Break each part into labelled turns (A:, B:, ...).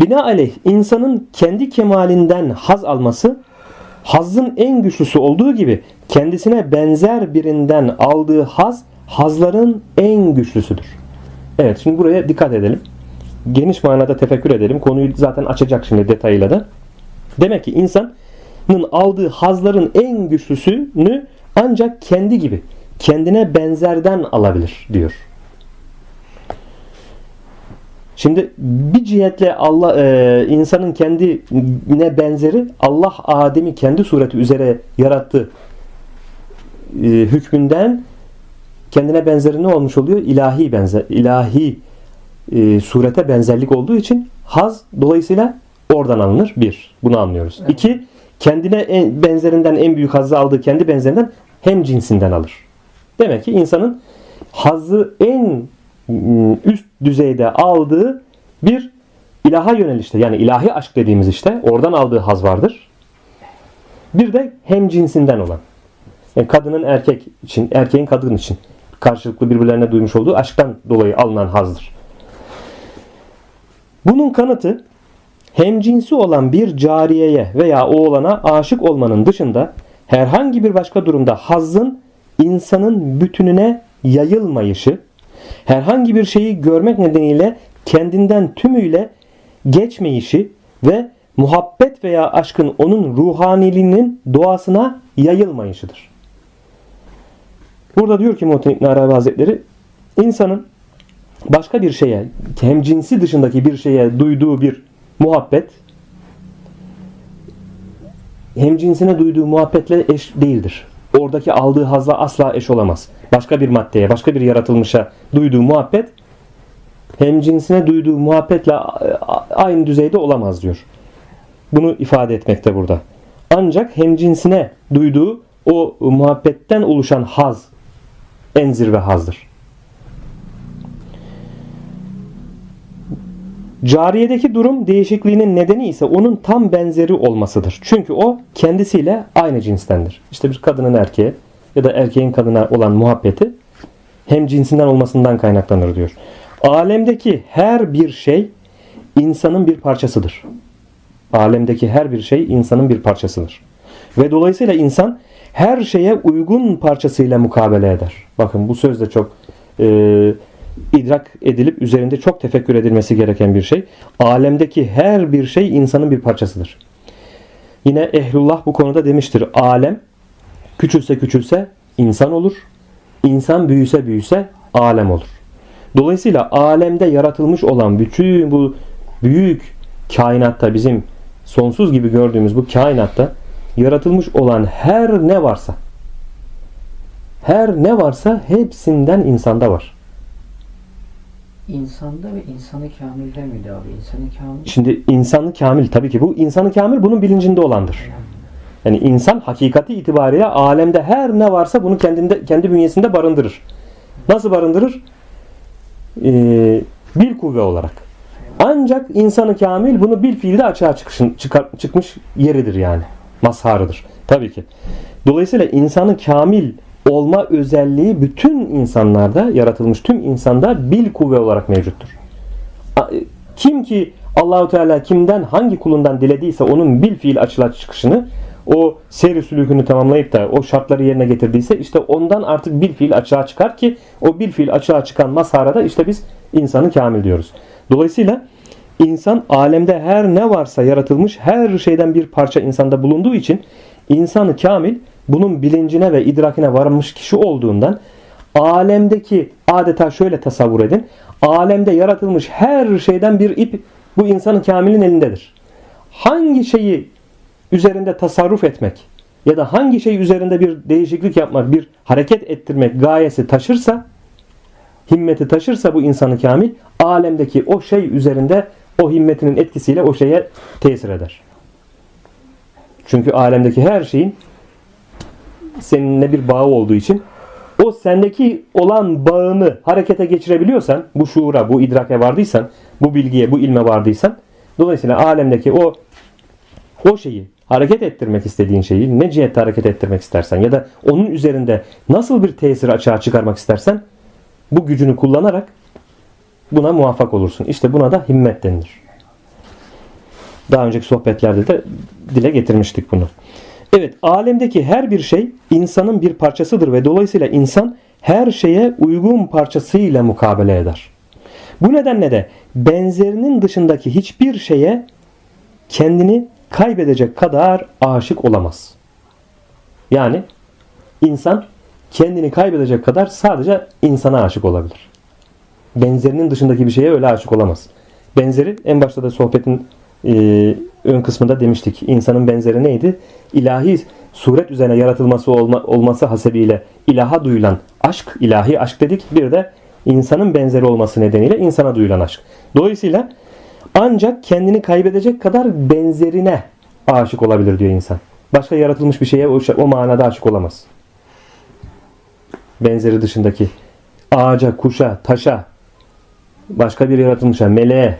A: Binaenaleyh insanın kendi kemalinden haz alması hazzın en güçlüsü olduğu gibi kendisine benzer birinden aldığı haz hazların en güçlüsüdür. Evet şimdi buraya dikkat edelim. Geniş manada tefekkür edelim. Konuyu zaten açacak şimdi detayıyla da. Demek ki insanın aldığı hazların en güçlüsünü ancak kendi gibi, kendine benzerden alabilir diyor. Şimdi bir cihetle Allah e, insanın kendine benzeri Allah Adem'i kendi sureti üzere yarattı e, hükmünden kendine benzeri ne olmuş oluyor? İlahi benzer ilahi e, surete benzerlik olduğu için haz dolayısıyla oradan alınır. Bir. Bunu anlıyoruz.
B: Evet.
A: İki. Kendine en, benzerinden en büyük hazzı aldığı kendi benzerinden hem cinsinden alır. Demek ki insanın hazzı en üst düzeyde aldığı bir ilaha yönelişte yani ilahi aşk dediğimiz işte oradan aldığı haz vardır. Bir de hem cinsinden olan. Yani kadının erkek için, erkeğin kadın için karşılıklı birbirlerine duymuş olduğu aşktan dolayı alınan hazdır. Bunun kanıtı hemcinsi olan bir cariyeye veya oğlana aşık olmanın dışında herhangi bir başka durumda hazzın insanın bütününe yayılmayışı, herhangi bir şeyi görmek nedeniyle kendinden tümüyle geçmeyişi ve muhabbet veya aşkın onun ruhaniliğinin doğasına yayılmayışıdır. Burada diyor ki Muhittin İbn Arabi Hazretleri insanın başka bir şeye hem cinsi dışındaki bir şeye duyduğu bir muhabbet hem cinsine duyduğu muhabbetle eş değildir. Oradaki aldığı hazla asla eş olamaz. Başka bir maddeye, başka bir yaratılmışa duyduğu muhabbet hem cinsine duyduğu muhabbetle aynı düzeyde olamaz diyor. Bunu ifade etmekte burada. Ancak hem cinsine duyduğu o muhabbetten oluşan haz en zirve hazdır. Cariyedeki durum değişikliğinin nedeni ise onun tam benzeri olmasıdır. Çünkü o kendisiyle aynı cinstendir. İşte bir kadının erkeğe ya da erkeğin kadına olan muhabbeti hem cinsinden olmasından kaynaklanır diyor. Alemdeki her bir şey insanın bir parçasıdır. Alemdeki her bir şey insanın bir parçasıdır. Ve dolayısıyla insan her şeye uygun parçasıyla mukabele eder. Bakın bu söz de çok e, idrak edilip üzerinde çok tefekkür edilmesi gereken bir şey. Alemdeki her bir şey insanın bir parçasıdır. Yine Ehlullah bu konuda demiştir. Alem küçülse küçülse insan olur. İnsan büyüse büyüse alem olur. Dolayısıyla alemde yaratılmış olan bütün bu büyük kainatta bizim sonsuz gibi gördüğümüz bu kainatta yaratılmış olan her ne varsa her ne varsa hepsinden insanda var.
B: İnsanda ve insanı kamilde miydi abi? İnsanı kamil.
A: Şimdi insanı kamil tabii ki bu insanı kamil bunun bilincinde olandır. Yani insan hakikati itibariyle alemde her ne varsa bunu kendinde kendi bünyesinde barındırır. Nasıl barındırır? Ee, bil kuvve olarak. Ancak insanı kamil bunu bil fiilde açığa çıkışın, çıkar, çıkmış yeridir yani. Mazharıdır. Tabii ki. Dolayısıyla insanı kamil olma özelliği bütün insanlarda, yaratılmış tüm insanda bil kuvve olarak mevcuttur. Kim ki Allahu Teala kimden hangi kulundan dilediyse onun bil fiil açığa çıkışını o seyri sülükünü tamamlayıp da o şartları yerine getirdiyse işte ondan artık bil fiil açığa çıkar ki o bil fiil açığa çıkan mazharada işte biz insanı kamil diyoruz. Dolayısıyla insan alemde her ne varsa yaratılmış her şeyden bir parça insanda bulunduğu için insanı kamil bunun bilincine ve idrakine varmış kişi olduğundan alemdeki adeta şöyle tasavvur edin. Alemde yaratılmış her şeyden bir ip bu insanın kamilin elindedir. Hangi şeyi üzerinde tasarruf etmek ya da hangi şey üzerinde bir değişiklik yapmak, bir hareket ettirmek gayesi taşırsa, himmeti taşırsa bu insanı kamil, alemdeki o şey üzerinde o himmetinin etkisiyle o şeye tesir eder. Çünkü alemdeki her şeyin seninle bir bağı olduğu için o sendeki olan bağını harekete geçirebiliyorsan, bu şuura, bu idrake vardıysan, bu bilgiye, bu ilme vardıysan, dolayısıyla alemdeki o o şeyi hareket ettirmek istediğin şeyi ne cihette hareket ettirmek istersen ya da onun üzerinde nasıl bir tesir açığa çıkarmak istersen bu gücünü kullanarak buna muvaffak olursun. İşte buna da himmet denilir. Daha önceki sohbetlerde de dile getirmiştik bunu. Evet, alemdeki her bir şey insanın bir parçasıdır ve dolayısıyla insan her şeye uygun parçasıyla mukabele eder. Bu nedenle de benzerinin dışındaki hiçbir şeye kendini kaybedecek kadar aşık olamaz. Yani insan kendini kaybedecek kadar sadece insana aşık olabilir. Benzerinin dışındaki bir şeye öyle aşık olamaz. Benzeri en başta da sohbetin e, ön kısmında demiştik. İnsanın benzeri neydi? İlahi suret üzerine yaratılması olma, olması hasebiyle ilaha duyulan aşk, ilahi aşk dedik. Bir de insanın benzeri olması nedeniyle insana duyulan aşk. Dolayısıyla ancak kendini kaybedecek kadar benzerine aşık olabilir diyor insan. Başka yaratılmış bir şeye o, o manada aşık olamaz. Benzeri dışındaki ağaca, kuşa, taşa, başka bir yaratılmışa, meleğe,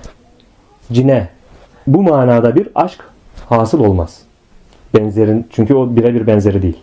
A: cine bu manada bir aşk hasıl olmaz. Benzerin çünkü o birebir benzeri değil.